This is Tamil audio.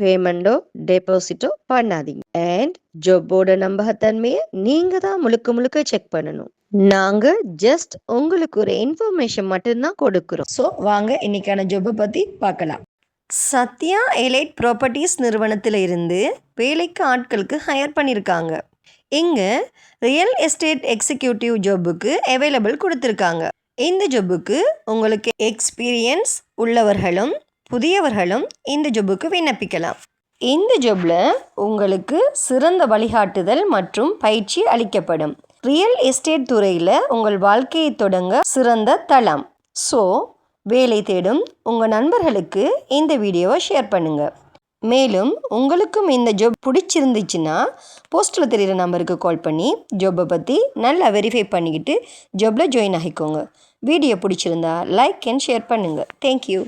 பேமெண்டோ டெபாசிட்டோ பண்ணாதீங்க. அண்ட் ஜாப்போட நம்பகத்தன்மையை நீங்க தான் முழுக்க முழுக்க செக் பண்ணணும். நாங்க ஜஸ்ட் உங்களுக்கு ஒரு இன்ஃபர்மேஷன் மட்டும்தான் கொடுக்குறோம். ஸோ வாங்க இன்னைக்கான ஜாப்பை பத்தி பார்க்கலாம். சத்யா எலைட் ப்ராப்பர்ட்டிஸ் நிறுவனத்தில் இருந்து வேலைக்கு ஆட்களுக்கு ஹையர் பண்ணியிருக்காங்க இங்கே ரியல் எஸ்டேட் எக்ஸிக்யூட்டிவ் ஜாபுக்கு அவைலபிள் கொடுத்துருக்காங்க. இந்த ஜாபுக்கு உங்களுக்கு எக்ஸ்பீரியன்ஸ் உள்ளவர்களும் புதியவர்களும் இந்த ஜொப்புக்கு விண்ணப்பிக்கலாம். இந்த ஜொப்பில் உங்களுக்கு சிறந்த வழிகாட்டுதல் மற்றும் பயிற்சி அளிக்கப்படும். ரியல் எஸ்டேட் துறையில் உங்கள் வாழ்க்கையை தொடங்க சிறந்த தளம். ஸோ வேலை தேடும் உங்கள் நண்பர்களுக்கு இந்த வீடியோவை ஷேர் பண்ணுங்கள் மேலும் உங்களுக்கும் இந்த ஜாப் பிடிச்சிருந்துச்சுன்னா போஸ்ட்டில் தெரிகிற நம்பருக்கு கால் பண்ணி ஜாப்பை பற்றி நல்லா வெரிஃபை பண்ணிக்கிட்டு ஜாப்பில் ஜாயின் ஆகிக்கோங்க. வீடியோ பிடிச்சிருந்தா லைக் அண்ட் ஷேர் பண்ணுங்கள் தேங்க்யூ.